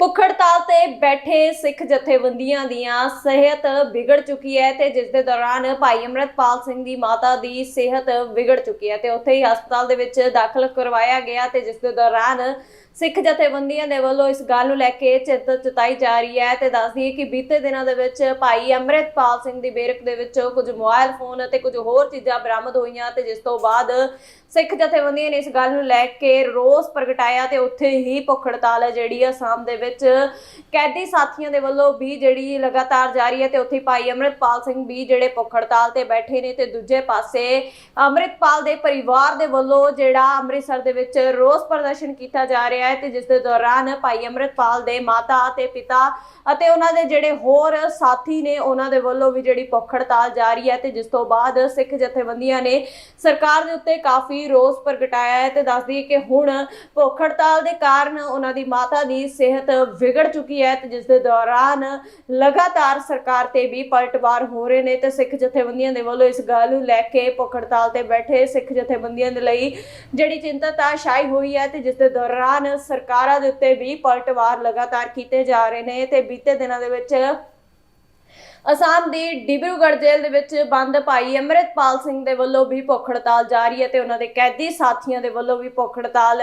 ਭੁੱਖ ਹੜਤਾਲ ਤੇ ਬੈਠੇ ਸਿੱਖ ਜਥੇਬੰਦੀਆਂ ਦੀਆਂ ਸਿਹਤ ਵਿਗੜ ਚੁੱਕੀ ਹੈ ਤੇ ਜਿਸ ਦੇ ਦੌਰਾਨ ਭਾਈ ਅਮਰਤਪਾਲ ਸਿੰਘ ਦੀ ਮਾਤਾ ਦੀ ਸਿਹਤ ਵਿਗੜ ਚੁੱਕੀ ਹੈ ਤੇ ਉੱਥੇ ਹੀ ਹਸਪਤਾਲ ਦੇ ਵਿੱਚ ਦਾਖਲ ਕਰਵਾਇਆ ਗਿਆ ਤੇ ਜਿਸ ਦੇ ਦੌਰਾਨ ਸਿੱਖ ਜਥੇਬੰਦੀਆਂ ਦੇ ਵੱਲੋਂ ਇਸ ਗੱਲ ਨੂੰ ਲੈ ਕੇ ਚਿੰਤਾ ਜਤਾਈ ਜਾ ਰਹੀ ਹੈ ਤੇ ਦੱਸਦੀ ਹੈ ਕਿ ਬੀਤੇ ਦਿਨਾਂ ਦੇ ਵਿੱਚ ਭਾਈ ਅਮਰਤਪਾਲ ਸਿੰਘ ਦੀ ਬੇਰਕ ਦੇ ਵਿੱਚੋਂ ਕੁਝ ਮੋਬਾਈਲ ਫੋਨ ਅਤੇ ਕੁਝ ਹੋਰ ਚੀਜ਼ਾਂ ਬਰਾਮਦ ਹੋਈਆਂ ਤੇ ਜਿਸ ਤੋਂ ਬਾਅਦ ਸਿੱਖ ਜਥੇਬੰਦੀਆਂ ਨੇ ਇਸ ਗੱਲ ਨੂੰ ਲੈ ਕੇ ਰੋਸ ਪ੍ਰਗਟਾਇਆ ਤੇ ਉੱਥੇ ਹੀ ਭੁੱਖ ਹੜਤਾਲ ਹੈ ਜਿਹੜੀ ਅਸਾਮ ਦੇ ਵਿੱਚ ਕੈਦੀ ਸਾਥੀਆਂ ਦੇ ਵੱਲੋਂ ਵੀ ਜਿਹੜੀ ਲਗਾਤਾਰ ਜਾਰੀ ਹੈ ਤੇ ਉੱਥੇ ਭਾਈ ਅਮਰਿਤਪਾਲ ਸਿੰਘ ਵੀ ਜਿਹੜੇ ਭੁੱਖ ਹੜਤਾਲ ਤੇ ਬੈਠੇ ਨੇ ਤੇ ਦੂਜੇ ਪਾਸੇ ਅਮਰਿਤਪਾਲ ਦੇ ਪਰਿਵਾਰ ਦੇ ਵੱਲੋਂ ਜਿਹੜਾ ਅੰਮ੍ਰਿਤਸਰ ਦੇ ਵਿੱਚ ਰੋਸ ਪ੍ਰਦਰਸ਼ਨ ਕੀਤਾ ਜਾ ਰਿਹਾ ਹੈ ਤੇ ਜਿਸ ਦੇ ਦੌਰਾਨ ਭਾਈ ਅਮਰਿਤਪਾਲ ਦੇ ਮਾਤਾ ਤੇ ਪਿਤਾ ਅਤੇ ਉਹਨਾਂ ਦੇ ਜਿਹੜੇ ਹੋਰ ਸਾਥੀ ਨੇ ਉਹਨਾਂ ਦੇ ਵੱਲੋਂ ਵੀ ਜਿਹੜੀ ਭੁੱਖ ਹੜਤਾਲ ਜਾਰੀ ਹੈ ਤੇ ਜਿਸ ਤੋਂ ਬਾਅਦ ਸਿੱਖ ਜਥੇਬੰਦੀਆਂ ਨੇ ਸਰਕਾਰ ਦੇ ਉੱਤੇ ਕਾਫੀ ਰੋਸ ਪ੍ਰਗਟਾਇਆ ਹੈ ਤੇ ਦੱਸਦੀ ਹੈ ਕਿ ਹੁਣ ਭੁੱਖ ਹੜਤਾਲ ਦੇ ਕਾਰਨ ਉਹਨਾਂ ਦੀ ਮਾਤਾ ਦੀ ਸਿਹਤ ਵਿਗੜ ਚੁੱਕੀ ਹੈ ਤੇ ਜਿਸ ਦੇ ਦੌਰਾਨ ਲਗਾਤਾਰ ਸਰਕਾਰ ਤੇ ਵੀ ਪਲਟਵਾਰ ਹੋ ਰਹੇ ਨੇ ਤੇ ਸਿੱਖ ਜਥੇਬੰਦੀਆਂ ਦੇ ਵੱਲੋਂ ਇਸ ਗੱਲ ਨੂੰ ਲੈ ਕੇ ਭੁੱਖ ਹੜਤਾਲ ਤੇ ਬੈਠੇ ਸਿੱਖ ਜਥੇਬੰਦੀਆਂ ਦੇ ਲਈ ਜਿਹੜੀ ਚਿੰਤਾ ਛਾਈ ਹੋਈ ਹੈ ਤੇ ਜਿਸ ਦੇ ਦੌਰਾਨ ਸਰਕਾਰਾਂ ਦੇ ਉੱਤੇ ਵੀ ਪਲਟਵਾਰ ਲਗਾਤਾਰ ਕੀਤੇ ਜਾ ਰਹੇ ਨੇ ਤੇ ਬੀਤੇ ਦਿਨਾਂ ਦੇ ਵਿੱਚ ਅਸਾਮ ਦੀ ਡਿਬਰੂਗੜ੍ਹ ਜੇਲ੍ਹ ਦੇ ਵਿੱਚ ਬੰਦ ਭਾਈ ਅਮਰਿਤਪਾਲ ਸਿੰਘ ਦੇ ਵੱਲੋਂ ਵੀ ਭੁੱਖ ਹੜਤਾਲ ਜਾਰੀ ਹੈ ਤੇ ਉਹਨਾਂ ਦੇ ਕੈਦੀ ਸਾਥੀਆਂ ਦੇ ਵੱਲੋਂ ਵੀ ਭੁੱਖ ਹੜਤਾਲ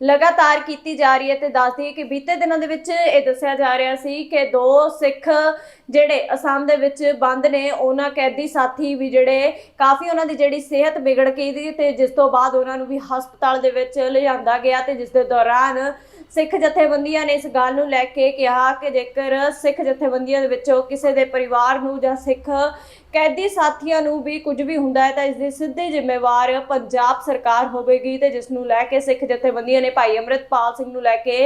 ਲਗਾਤਾਰ ਕੀਤੀ ਜਾ ਰਹੀ ਹੈ ਤੇ ਦੱਸਦੀ ਹੈ ਕਿ ਬੀਤੇ ਦਿਨਾਂ ਦੇ ਵਿੱਚ ਇਹ ਦੱਸਿਆ ਜਾ ਰਿਹਾ ਸੀ ਕਿ ਦੋ ਸਿੱਖ ਜਿਹੜੇ ਅਸਾਮ ਦੇ ਵਿੱਚ ਬੰਦ ਨੇ, ਉਹਨਾਂ ਕੈਦੀ ਸਾਥੀ ਵੀ ਜਿਹੜੇ ਕਾਫੀ ਉਹਨਾਂ ਦੀ ਜਿਹੜੀ ਸਿਹਤ ਵਿਗੜ ਗਈ ਸੀ ਤੇ ਜਿਸ ਤੋਂ ਬਾਅਦ ਉਹਨਾਂ ਨੂੰ ਵੀ ਹਸਪਤਾਲ ਦੇ ਵਿੱਚ ਲਿਜਾਂਦਾ ਗਿਆ ਤੇ ਜਿਸ ਦੇ ਦੌਰਾਨ ਸਿੱਖ ਜਥੇਬੰਦੀਆਂ ਨੇ ਇਸ ਗੱਲ ਨੂੰ ਲੈ ਕੇ ਕਿਹਾ ਕਿ ਜੇਕਰ ਸਿੱਖ ਜਥੇਬੰਦੀਆਂ ਦੇ ਵਿੱਚੋਂ ਕਿਸੇ ਦੇ ਪਰਿਵਾਰ ਨੂੰ ਜਾਂ ਸਿੱਖ ਕੈਦੀ ਸਾਥੀਆਂ ਨੂੰ ਵੀ ਕੁਝ ਵੀ ਹੁੰਦਾ ਹੈ ਤਾਂ ਇਸ ਦੀ ਸਿੱਧੀ ਜ਼ਿੰਮੇਵਾਰ ਪੰਜਾਬ ਸਰਕਾਰ ਹੋਵੇਗੀ ਤੇ ਜਿਸ ਨੂੰ ਲੈ ਕੇ ਸਿੱਖ ਜਥੇਬੰਦੀਆਂ ਨੇ ਭਾਈ ਅਮਰਿਤਪਾਲ ਸਿੰਘ ਨੂੰ ਲੈ ਕੇ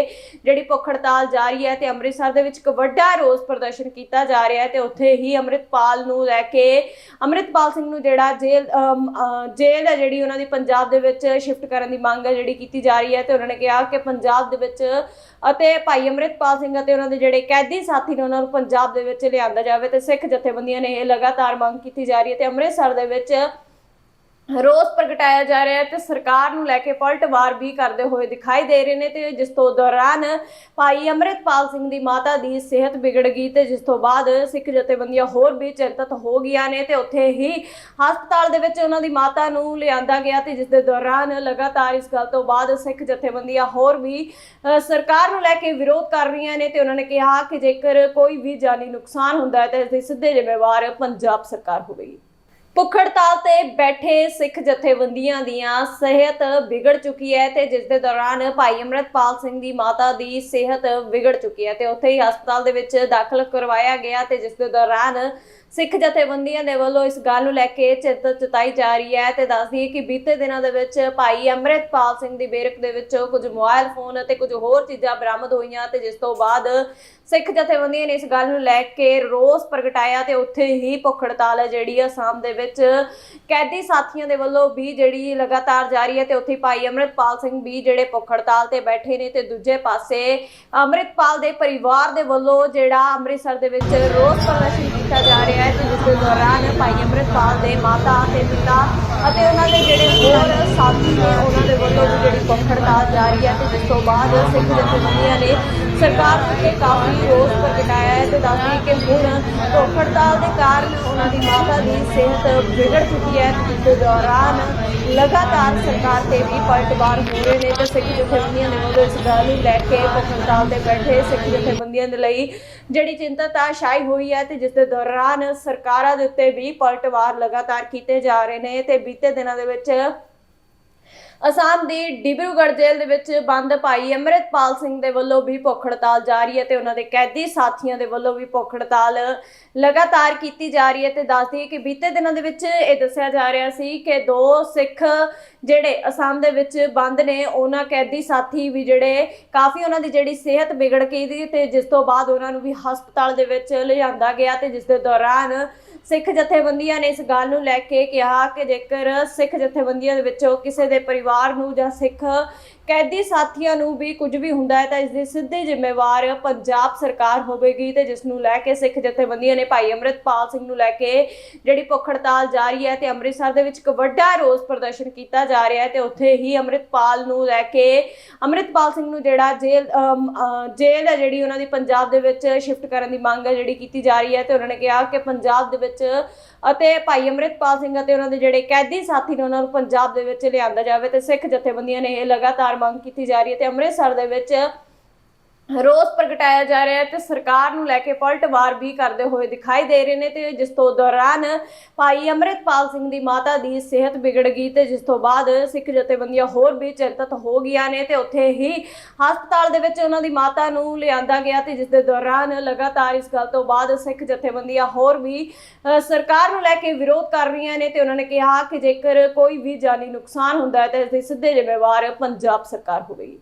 ਜਿਹੜੀ ਭੁੱਖ ਹੜਤਾਲ ਜਾਰੀ ਹੈ ਤੇ ਅੰਮ੍ਰਿਤਸਰ ਦੇ ਵਿੱਚ ਇੱਕ ਵੱਡਾ ਰੋਸ ਪ੍ਰਦਰਸ਼ਨ ਕੀਤਾ ਜਾ ਰਿਹਾ ਹੈ ਤੇ ਉੱਥੇ ਹੀ ਅਮਰਿਤਪਾਲ ਨੂੰ ਲੈ ਕੇ ਅਮਰਿਤਪਾਲ ਸਿੰਘ ਨੂੰ ਜਿਹੜਾ ਜੇਲ੍ਹ ਜੇਲ੍ਹ ਹੈ ਜਿਹੜੀ ਉਹਨਾਂ ਦੀ ਪੰਜਾਬ ਦੇ ਵਿੱਚ ਸ਼ਿਫਟ ਕਰਨ ਦੀ ਮੰਗ ਹੈ ਜਿਹੜੀ ਕੀਤੀ ਜਾ ਰਹੀ ਹੈ ਤੇ ਉਹਨਾਂ ਨੇ ਕਿਹਾ ਕਿ ਪੰਜਾਬ ਦੇ ਵਿੱਚ ਅਤੇ ਭਾਈ ਅਮਰਿਤਪਾਲ ਸਿੰਘ ਅਤੇ ਉਹਨਾਂ ਦੇ ਜਿਹੜੇ ਕੈਦੀ ਸਾਥੀ ਨੇ ਉਹਨਾਂ ਨੂੰ ਪੰਜਾਬ ਦੇ ਵਿੱਚ ਲਿਆਂਦਾ ਜਾਵੇ ਤੇ ਸਿੱਖ ਜਥੇਬੰਦੀਆਂ ਨੇ ਇਹ ਲਗਾਤਾਰ ਮੰਗ ਕੀਤੀ ਜਾ ਰਹੀ ਹੈ ਤੇ ਅੰਮ੍ਰਿਤਸਰ ਦੇ ਵਿੱਚ ਰੋਸ ਪ੍ਰਗਟਾਇਆ ਜਾ ਰਿਹਾ ਹੈ ਤੇ ਸਰਕਾਰ ਨੂੰ ਲੈ ਕੇ ਪਲਟਵਾਰ ਵੀ ਕਰਦੇ ਹੋਏ ਦਿਖਾਈ ਦੇ ਰਹੇ ਨੇ ਤੇ ਜਿਸ ਤੋਂ ਦੌਰਾਨ ਭਾਈ ਅਮਰਿਤਪਾਲ ਸਿੰਘ ਦੀ ਮਾਤਾ ਦੀ ਸਿਹਤ ਵਿਗੜ ਗਈ ਤੇ ਜਿਸ ਤੋਂ ਬਾਅਦ ਸਿੱਖ ਜਥੇਬੰਦੀਆਂ ਹੋਰ ਵੀ ਚਿੰਤਤ ਹੋ ਗਈਆਂ ਨੇ ਤੇ ਉੱਥੇ ਹੀ ਹਸਪਤਾਲ ਦੇ ਵਿੱਚ ਉਹਨਾਂ ਦੀ ਮਾਤਾ ਨੂੰ ਲਿਆਂਦਾ ਗਿਆ ਤੇ ਜਿਸ ਦੇ ਦੌਰਾਨ ਲਗਾਤਾਰ ਇਸ ਗੱਲ ਤੋਂ ਬਾਅਦ ਸਿੱਖ ਜਥੇਬੰਦੀਆਂ ਹੋਰ ਵੀ ਸਰਕਾਰ ਨੂੰ ਲੈ ਕੇ ਵਿਰੋਧ ਕਰ ਰਹੀਆਂ ਨੇ ਤੇ ਉਹਨਾਂ ਨੇ ਕਿਹਾ ਕਿ ਜੇਕਰ ਕੋਈ ਵੀ ਜਾਨੀ ਨੁਕਸਾਨ ਹੁੰਦਾ ਹੈ ਤਾਂ ਇਸ ਦੀ ਸਿੱਧੇ ਜ਼ਿੰਮੇਵਾਰ ਪੰਜਾਬ ਸਰਕਾਰ ਹੋਵੇਗੀ। ਭੁੱਖ ਹੜਤਾਲ ਤੇ ਬੈਠੇ ਸਿੱਖ ਜਥੇਬੰਦੀਆਂ ਦੀਆਂ ਸਿਹਤ ਵਿਗੜ ਚੁੱਕੀ ਹੈ ਤੇ ਜਿਸ ਦੇ ਦੌਰਾਨ ਭਾਈ ਅਮਰਤਪਾਲ ਸਿੰਘ ਦੀ ਮਾਤਾ ਦੀ ਸਿਹਤ ਵਿਗੜ ਚੁੱਕੀ ਹੈ ਤੇ ਉੱਥੇ ਹੀ ਹਸਪਤਾਲ ਦੇ ਵਿੱਚ ਦਾਖਲ ਕਰਵਾਇਆ ਗਿਆ ਤੇ ਜਿਸ ਦੇ ਦੌਰਾਨ ਸਿੱਖ ਜਥੇਬੰਦੀਆਂ ਦੇ ਵੱਲੋਂ ਇਸ ਗੱਲ ਨੂੰ ਲੈ ਕੇ ਚਿੰਤਾ ਜਤਾਈ ਜਾ ਰਹੀ ਹੈ ਤੇ ਦੱਸਦੀ ਹੈ ਕਿ ਬੀਤੇ ਦਿਨਾਂ ਦੇ ਵਿੱਚ ਭਾਈ ਅਮਰਿਤਪਾਲ ਸਿੰਘ ਦੀ ਬੇਰਕ ਦੇ ਵਿੱਚ ਕੁਝ ਮੋਬਾਈਲ ਫੋਨ ਅਤੇ ਕੁਝ ਹੋਰ ਚੀਜ਼ਾਂ ਬਰਾਮਦ ਹੋਈਆਂ ਤੇ ਜਿਸ ਤੋਂ ਬਾਅਦ ਸਿੱਖ ਜਥੇਬੰਦੀਆਂ ਨੇ ਇਸ ਗੱਲ ਨੂੰ ਲੈ ਕੇ ਰੋਸ ਪ੍ਰਗਟਾਇਆ ਤੇ ਉੱਥੇ ਹੀ ਭੁੱਖ ਹੜਤਾਲ ਹੈ ਜਿਹੜੀ ਅਸਾਮ ਦੇ ਵਿੱਚ ਕੈਦੀ ਸਾਥੀਆਂ ਦੇ ਵੱਲੋਂ ਵੀ ਜਿਹੜੀ ਲਗਾਤਾਰ ਜਾਰੀ ਹੈ ਤੇ ਉੱਥੇ ਭਾਈ ਅਮਰਿਤਪਾਲ ਸਿੰਘ ਵੀ ਜਿਹੜੇ ਭੁੱਖ ਹੜਤਾਲ ਤੇ ਬੈਠੇ ਨੇ ਤੇ ਦੂਜੇ ਪਾਸੇ ਅਮਰਿਤਪਾਲ ਦੇ ਪਰਿਵਾਰ ਦੇ ਵੱਲੋਂ ਜਿਹੜਾ ਅੰਮ੍ਰਿਤਸਰ ਦੇ ਵਿੱਚ ਰੋਸ ਪ੍ਰਦਰਸ਼ਨ ਕੀਤਾ ਜਾ ਰਿਹਾ ਹੈ ਦੇ ਦੌਰਾਨ ਭਾਈ ਅੰਮ੍ਰਿਤਪਾਲ ਦੇ ਮਾਤਾ ਤੇ ਪਿਤਾ ਅਤੇ ਉਹਨਾਂ ਦੇ ਜਿਹੜੇ ਹੋਰ ਸਾਥੀ ਨੇ, ਉਹਨਾਂ ਦੇ ਵੱਲੋਂ ਜਿਹੜੀ ਭੁੱਖ ਹੜਤਾਲ ਜਾਰੀ ਹੈ ਤੇ ਜਿਸ ਤੋਂ ਬਾਅਦ ਸਿੱਖ ਜਥੇਬੰਦੀਆਂ ਨੇ ਸਰਕਾਰ ਉੱਤੇ ਕਾਫੀ ਰੋਸ ਪ੍ਰਗਟਾਇਆ ਹੈ ਤੇ ਦੱਸਦੀ ਕਿ ਹੁਣ ਭੁੱਖ ਹੜਤਾਲ ਦੇ ਕਾਰਨ ਉਹਨਾਂ ਦੀ ਮਾਤਾ ਦੀ ਸਿਹਤ ਵਿਗੜ ਚੁੱਕੀ ਹੈ। ਤੇ ਦੌਰਾਨ ਲਗਾਤਾਰ ਸਰਕਾਰ ਤੇ ਵੀ ਪਲਟਵਾਰ ਹੋ ਰਹੇ ਨੇ ਤੇ ਸਿੱਖ ਜਥੇਬੰਦੀਆਂ ਦੇ ਵੱਲੋਂ ਇਸ ਗੱਲ ਨੂੰ ਲੈ ਕੇ ਭੁੱਖ ਹੜਤਾਲ ਤੇ ਬੈਠੇ ਸਿੱਖ ਜਥੇਬੰਦੀਆਂ ਦੇ ਲਈ ਜਿਹੜੀ ਚਿੰਤਾ ਛਾਈ ਹੋਈ ਹੈ ਤੇ ਜਿਸ ਦੇ ਦੌਰਾਨ ਸਰਕਾਰਾਂ ਦੇ ਉੱਤੇ ਵੀ ਪਲਟਵਾਰ ਲਗਾਤਾਰ ਕੀਤੇ ਜਾ ਰਹੇ ਨੇ ਤੇ ਬੀਤੇ ਦਿਨਾਂ ਦੇ ਵਿੱਚ ਅਸਾਮ ਦੀ ਡਿਬਰੂਗੜ੍ਹ ਜੇਲ੍ਹ ਦੇ ਵਿੱਚ ਬੰਦ ਭਾਈ ਅਮਰਿਤਪਾਲ ਸਿੰਘ ਦੇ ਵੱਲੋਂ ਵੀ ਭੁੱਖ ਹੜਤਾਲ ਜਾਰੀ ਹੈ ਤੇ ਉਹਨਾਂ ਦੇ ਕੈਦੀ ਸਾਥੀਆਂ ਦੇ ਵੱਲੋਂ ਵੀ ਭੁੱਖ ਹੜਤਾਲ ਲਗਾਤਾਰ ਕੀਤੀ ਜਾ ਰਹੀ ਹੈ ਤੇ ਦੱਸਦੀ ਕਿ ਬੀਤੇ ਦਿਨਾਂ ਦੇ ਵਿੱਚ ਇਹ ਦੱਸਿਆ ਜਾ ਰਿਹਾ ਸੀ ਕਿ ਦੋ ਸਿੱਖ ਜਿਹੜੇ ਅਸਾਮ ਦੇ ਵਿੱਚ ਬੰਦ ਨੇ, ਉਹਨਾਂ ਕੈਦੀ ਸਾਥੀ ਵੀ ਜਿਹੜੇ ਕਾਫੀ ਉਹਨਾਂ ਦੀ ਜਿਹੜੀ ਸਿਹਤ ਵਿਗੜ ਗਈ ਸੀ ਤੇ ਜਿਸ ਤੋਂ ਬਾਅਦ ਉਹਨਾਂ ਨੂੰ ਵੀ ਹਸਪਤਾਲ ਦੇ ਵਿੱਚ ਲਿਆਂਦਾ ਗਿਆ ਤੇ ਜਿਸ ਦੇ ਦੌਰਾਨ ਸਿੱਖ ਜਥੇਬੰਦੀਆਂ ਨੇ ਇਸ ਗੱਲ ਨੂੰ ਲੈ ਕੇ ਕਿਹਾ ਕਿ ਜੇਕਰ ਸਿੱਖ ਜਥੇਬੰਦੀਆਂ ਦੇ ਵਿੱਚੋਂ ਕਿਸੇ ਦੇ ਪਰਿਵਾਰ ਪਰਿਵਾਰ ਨੂੰ ਜਾਂ ਸਿੱਖ ਕੈਦੀ ਸਾਥੀਆਂ ਨੂੰ ਵੀ ਕੁਝ ਵੀ ਹੁੰਦਾ ਹੈ ਤਾਂ ਇਸ ਦੀ ਸਿੱਧੀ ਜ਼ਿੰਮੇਵਾਰ ਪੰਜਾਬ ਸਰਕਾਰ ਹੋਵੇਗੀ ਤੇ ਜਿਸ ਨੂੰ ਲੈ ਕੇ ਸਿੱਖ ਜਥੇਬੰਦੀਆਂ ਨੇ ਭਾਈ ਅੰਮ੍ਰਿਤਪਾਲ ਸਿੰਘ ਨੂੰ ਲੈ ਕੇ ਜਿਹੜੀ ਭੁੱਖ ਹੜਤਾਲ ਜਾਰੀ ਹੈ ਤੇ ਅੰਮ੍ਰਿਤਸਰ ਦੇ ਵਿੱਚ ਇੱਕ ਵੱਡਾ ਰੋਸ ਪ੍ਰਦਰਸ਼ਨ ਕੀਤਾ ਜਾ ਰਿਹਾ ਹੈ ਤੇ ਉੱਥੇ ਹੀ ਅੰਮ੍ਰਿਤਪਾਲ ਨੂੰ ਲੈ ਕੇ ਅੰਮ੍ਰਿਤਪਾਲ ਸਿੰਘ ਨੂੰ ਜਿਹੜਾ ਜੇਲ੍ਹ ਜੇਲ੍ਹ ਹੈ ਜਿਹੜੀ ਉਹਨਾਂ ਦੀ ਪੰਜਾਬ ਦੇ ਵਿੱਚ ਸ਼ਿਫਟ ਕਰਨ ਦੀ ਮੰਗ ਹੈ ਜਿਹੜੀ ਕੀਤੀ ਜਾ ਰਹੀ ਹੈ ਤੇ ਉਹਨਾਂ ਨੇ ਕਿਹਾ ਕਿ ਪੰਜਾਬ ਦੇ ਵਿੱਚ ਅਤੇ ਭਾਈ ਅੰਮ੍ਰਿਤਪਾਲ ਸਿੰਘ ਅਤੇ ਉਹਨਾਂ ਦੇ ਜਿਹੜੇ ਕੈਦੀ ਸਾਥੀ ਨੇ ਉਹਨਾਂ ਨੂੰ ਪੰਜਾਬ ਦੇ ਵਿੱਚ ਲਿਆਂਦਾ ਜਾਵੇ ਤੇ ਸਿੱਖ ਜਥੇਬੰਦੀਆਂ ਨੇ ਇਹ ਲਗਾਤਾਰ ਮੰਗ ਕੀਤੀ ਜਾ ਰਹੀ ਹੈ ਤੇ ਅੰਮ੍ਰਿਤਸਰ ਦੇ ਵਿੱਚ ਰੋਸ ਪ੍ਰਗਟਾਇਆ ਜਾ ਰਿਹਾ ਹੈ ਤੇ ਸਰਕਾਰ ਨੂੰ ਲੈ ਕੇ ਪਲਟਵਾਰ ਵੀ ਕਰਦੇ ਹੋਏ ਦਿਖਾਈ ਦੇ ਰਹੇ ਨੇ ਤੇ ਜਿਸ ਤੋਂ ਦੌਰਾਨ ਭਾਈ ਅੰਮ੍ਰਿਤਪਾਲ ਸਿੰਘ ਦੀ ਮਾਤਾ ਦੀ ਸਿਹਤ ਵਿਗੜ ਗਈ ਤੇ ਜਿਸ ਤੋਂ ਬਾਅਦ ਸਿੱਖ ਜਥੇਬੰਦੀਆਂ ਹੋਰ ਵੀ ਚਿੰਤਤ ਹੋ ਗਈਆਂ ਨੇ ਤੇ ਉੱਥੇ ਹੀ ਹਸਪਤਾਲ ਦੇ ਵਿੱਚ ਉਹਨਾਂ ਦੀ ਮਾਤਾ ਨੂੰ ਲਿਆਂਦਾ ਗਿਆ ਤੇ ਜਿਸ ਦੇ ਦੌਰਾਨ ਲਗਾਤਾਰ ਇਸ ਗੱਲ ਤੋਂ ਬਾਅਦ ਸਿੱਖ ਜਥੇਬੰਦੀਆਂ ਹੋਰ ਵੀ ਸਰਕਾਰ ਨੂੰ ਲੈ ਕੇ ਵਿਰੋਧ ਕਰ ਰਹੀਆਂ ਨੇ ਤੇ ਉਹਨਾਂ ਨੇ ਕਿਹਾ ਕਿ ਜੇਕਰ ਕੋਈ ਵੀ ਜਾਨੀ ਨੁਕਸਾਨ ਹੁੰਦਾ ਹੈ ਤਾਂ ਇਸ ਦੀ ਸਿੱਧੇ ਜ਼ਿੰਮੇਵਾਰ ਪੰਜਾਬ ਸਰਕਾਰ ਹੋਵੇਗੀ।